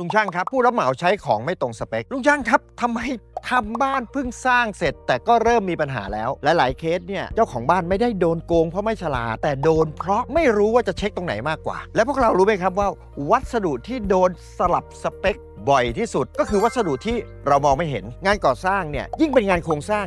ลุงช่างครับ ผู้รับเหมาใช้ของไม่ตรงสเปค ลุงช่างครับทำไมทำบ้านเพิ่งสร้างเสร็จ แต่ก็เริ่มมีปัญหาแล้วและหลายเคสเนี่ยเจ้าของบ้านไม่ได้โดนโกงเพราะไม่ฉลาด แต่โดนเพราะไม่รู้ว่าจะเช็คตรงไหนมากกว่า และพวกเรารู้ไหมครับว่า วัสดุที่โดนสลับสเปค บ่อยที่สุดก็คือวัสดุที่เรามองไม่เห็น งานก่อสร้างเนี่ยยิ่งเป็นงานโครงสร้าง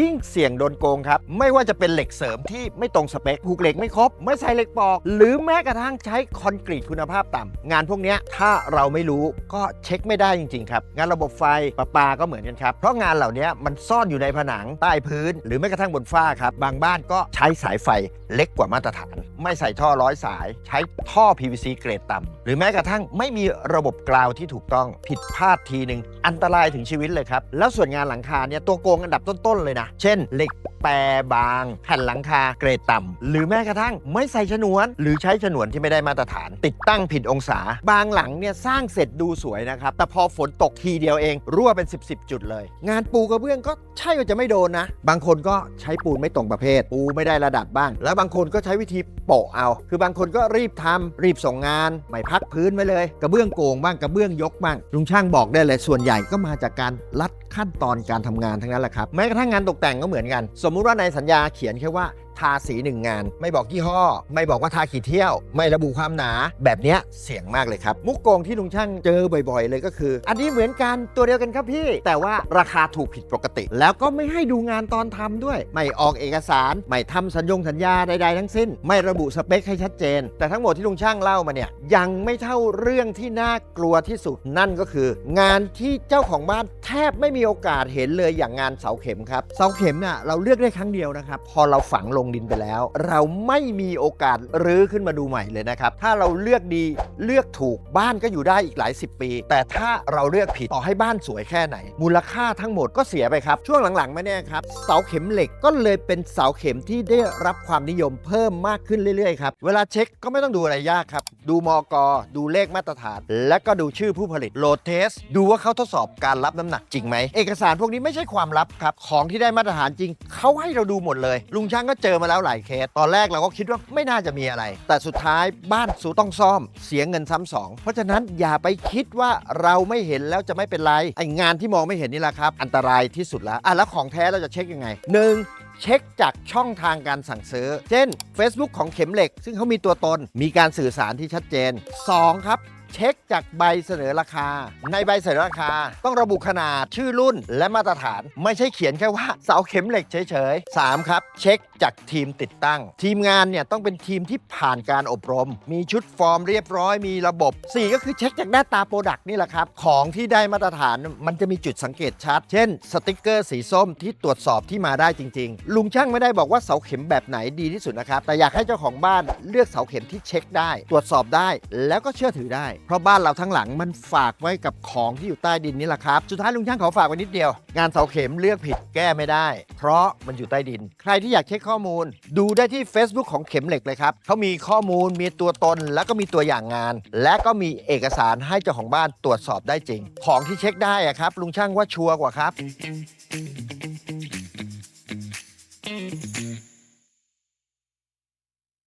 ยิ่งเสี่ยงโดนโกงครับ ไม่ว่าจะเป็นเหล็กเสริมที่ไม่ตรงสเปคผูกเหล็กไม่ครบ ไม่ใส่เหล็กปอก หรือแม้กระทั่งใช้คอนกรีตคุณภาพต่ำงานพวกนี้ถ้าเราไม่รู้ก็เช็คไม่ได้จริง ๆ ครับ งานระบบไฟประปาก็เหมือนกันครับเพราะงานเหล่านี้มันซ่อนอยู่ในผนังใต้พื้น หรือแม้กระทั่งบนฝ้าครับบางบ้านก็ใช้สายไฟเล็กกว่ามาตรฐาน ไม่ใส่ท่อร้อยสาย ใช้ท่อ PVC เกรดต่ำหรือแม้กระทั่งไม่มีระบบกราวที่ถูกต้องผิดพลาดทีหนึ่งอันตรายถึงชีวิตเลยครับ แล้วส่วนงานหลังคาเนี่ยตัวโกงอันดับต้นๆเลยนะ เช่นเหล็ก แปรบาง แผ่นหลังคาเกรดต่ำหรือแม้กระทั่งไม่ใส่ฉนวน หรือใช้ฉนวนที่ไม่ได้มาตรฐาน ติดตั้งผิดองศา บางหลังเนี่ยสร้างเสร็จดูสวยนะครับ แต่พอฝนตกทีเดียวเองรั่วเป็น 10 10จุดเลย งานปูกระเบื้องก็ใช่ว่าจะไม่โดนนะ บางคนก็ใช้ปูนไม่ตรงประเภท ปูไม่ได้ระดับบ้าง แล้วบางคนก็ใช้วิธีโปะเอา คือบางคนก็รีบทำรีบส่งงานไม่พักพื้นไว้เลย กระเบื้องโกงบ้างกระเบื้องยกบ้างลุงช่างบอกได้เลยส่วนใหญ่ก็มาจากการลัดขั้นตอนการทำงานทั้งนั้นแหละครับแม้กระทั่งงานตกแต่งก็เหมือนกันสมมุติว่าในสัญญาเขียนแค่ว่า ทาสีหนึ่งงาน ไม่บอกยี่ห้อ ไม่บอกว่าทากี่เที่ยว ไม่ระบุความหนา แบบเนี้ยเสี่ยงมากเลยครับ มุกโกงที่ลุงช่างเจอบ่อยๆ เลยก็คือ อันนี้เหมือนกันตัวเดียวกันครับพี่ แต่ว่าราคาถูกผิดปกติ แล้วก็ไม่ให้ดูงานตอนทำด้วย ไม่ออกเอกสาร ไม่ทำสัญญงสัญญาใดๆทั้งสิ้น ไม่ระบุสเปคให้ชัดเจน แต่ทั้งหมดที่ลุงช่างเล่ามาเนี่ยยังไม่เท่าเรื่องที่น่ากลัวที่สุดนั่นก็คือ งานที่เจ้าของบ้านแทบไม่มีโอกาสเห็นเลยอย่างงานเสาเข็มครับเสาเข็มน่ะเราเลือกได้ครั้งเดียวนะครับพอเราฝังลงงดินไปแล้ว เราไม่มีโอกาสรื้อขึ้นมาดูใหม่เลยนะครับ ถ้าเราเลือกดีเลือกถูกบ้านก็อยู่ได้อีกหลายสิบปี แต่ถ้าเราเลือกผิดต่อให้บ้านสวยแค่ไหน มูลค่าทั้งหมดก็เสียไปครับ ช่วงหลังๆมาเนี่ครับ เสาเข็มเหล็กก็เลยเป็นเสาเข็มที่ได้รับความนิยมเพิ่มมากขึ้นเรื่อยๆครับเวลาเช็คก็ไม่ต้องดูอะไรยากครับ ดูมอกดูเลขมาตรฐาน และก็ดูชื่อผู้ผลิตโหลดเทส ดูว่าเขาทดสอบการรับน้ำหนักจริงไหมเอกสารพวกนี้ไม่ใช่ความลับครับของที่ได้มาตรฐานจริงเขาให้เราดูหมดเลย ลุงช่างก็เจออมาแล้วหลายเคส ตอนแรกเราก็คิดว่าไม่น่าจะมีอะไร แต่สุดท้ายบ้านสูต้องซ่อม เสียเงินซ้ำสอง เพราะฉะนั้นอย่าไปคิดว่าเราไม่เห็นแล้วจะไม่เป็นไร ไองานที่มองไม่เห็นนี่แหละครับ อันตรายที่สุดแล้วอะแล้วของแท้เราจะเช็คยังไงหนึ่งเช็คจากช่องทางการสั่งซื้อ เช่น Facebook ของเข็มเหล็ก ซึ่งเขามีตัวตน มีการสื่อสารที่ชัดเจน 2 ครับ เช็คจากใบเสนอราคา ในใบเสนอราคา ต้องระบุขนาดชื่อรุ่นและมาตรฐาน ไม่ใช่เขียนแค่ว่าเสาเข็มเหล็กเฉยๆ 3 ครับ เช็คจากทีมติดตั้ง ทีมงานเนี่ยต้องเป็นทีมที่ผ่านการอบรม มีชุดฟอร์มเรียบร้อยมีระบบ 4 ก็คือเช็คจากหน้าตาโปรดักต์นี่แหละครับ ของที่ได้มาตรฐานมันจะมีจุดสังเกตชัด เช่น สติกเกอร์สีส้มที่ตรวจสอบที่มาได้จริง ๆ ลุงช่างไม่ได้บอกว่าเสาเข็มแบบไหนดีที่สุดนะครับแต่อยากให้เจ้าของบ้านเลือกเสาเข็มที่เช็คได้ ตรวจสอบได้แล้วก็เชื่อถือได้เพราะบ้านเราทั้งหลังมันฝากไว้กับของที่อยู่ใต้ดินนี่แหละครับ สุดท้ายลุงช่างขอฝากไว้นิดเดียว งานเสาเข็มเลือกผิดแก้ไม่ได้ เพราะมันอยู่ใต้ดิน ใครที่อยากเช็คข้อมูล ดูได้ที่ Facebook ของเข็มเหล็กเลยครับเขามีข้อมูลมีตัวตน แล้วก็มีตัวอย่างงาน และก็มีเอกสารให้เจ้าของบ้านตรวจสอบได้จริง ของที่เช็คได้อะครับลุงช่างว่าชัวร์กว่าครับ